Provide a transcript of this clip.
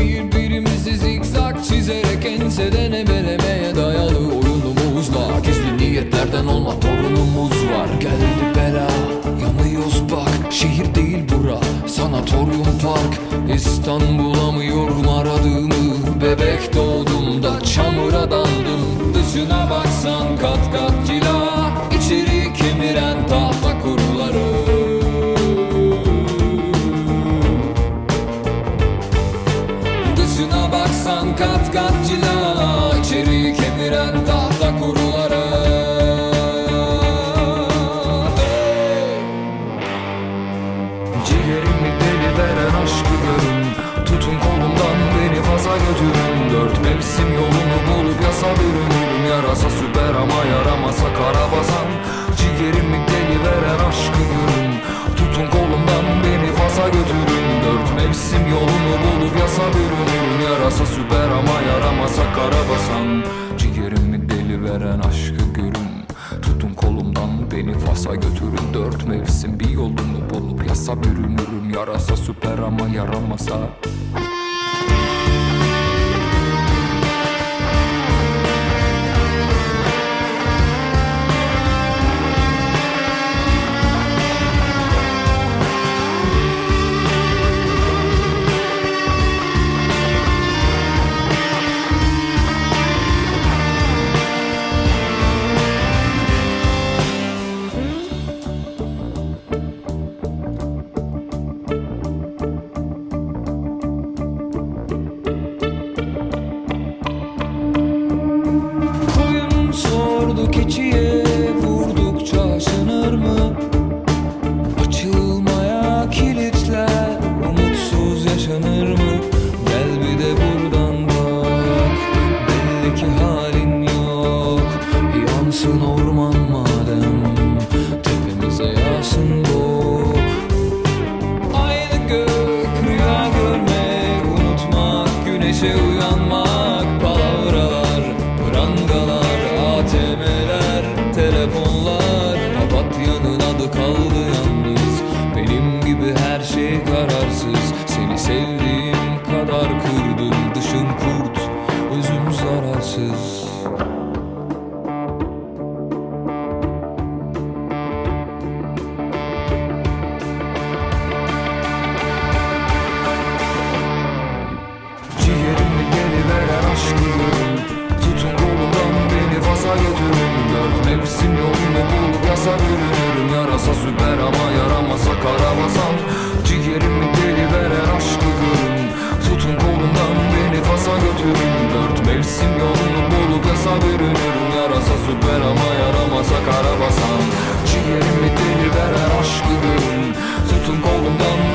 Birbirimizi zikzak çizerek enseden ebelemeye park İstanbulamıyorum aradığımı? Bebek doğduğumda çamura daldım. Dışına baksan kat kat cila İçeri kemiren tahta kuruları. Dışına baksan kat kat cila İçeri kemiren tahta Yarasa süper ama yaramasa karabasan Ciğerimi deli veren aşkı görün. Tutun kolumdan beni faza götürün. Dört mevsim yolunu bulup yasa bürünürüm Yarasa süper ama yaramasa karabasan Ciğerimi deli veren aşkı görün. Tutun kolumdan beni Fas'a götürün. Dört mevsim bir yolunu bulup yasa bürünürüm. Yarasa süper ama yaramasa orman madem Mevsim yolunu bulup yasa bürünürüm Yarasa süper ama yaramasa karabasan Ciğerimi deli veren aşkı görün Tutun kolumdan beni Fas'a götürün. Dört mevsim yolunu bulup yasa bürünürüm Yarasa süper ama yaramasa karabasan Ciğerimi deli veren aşkı görün Tutun kolumdan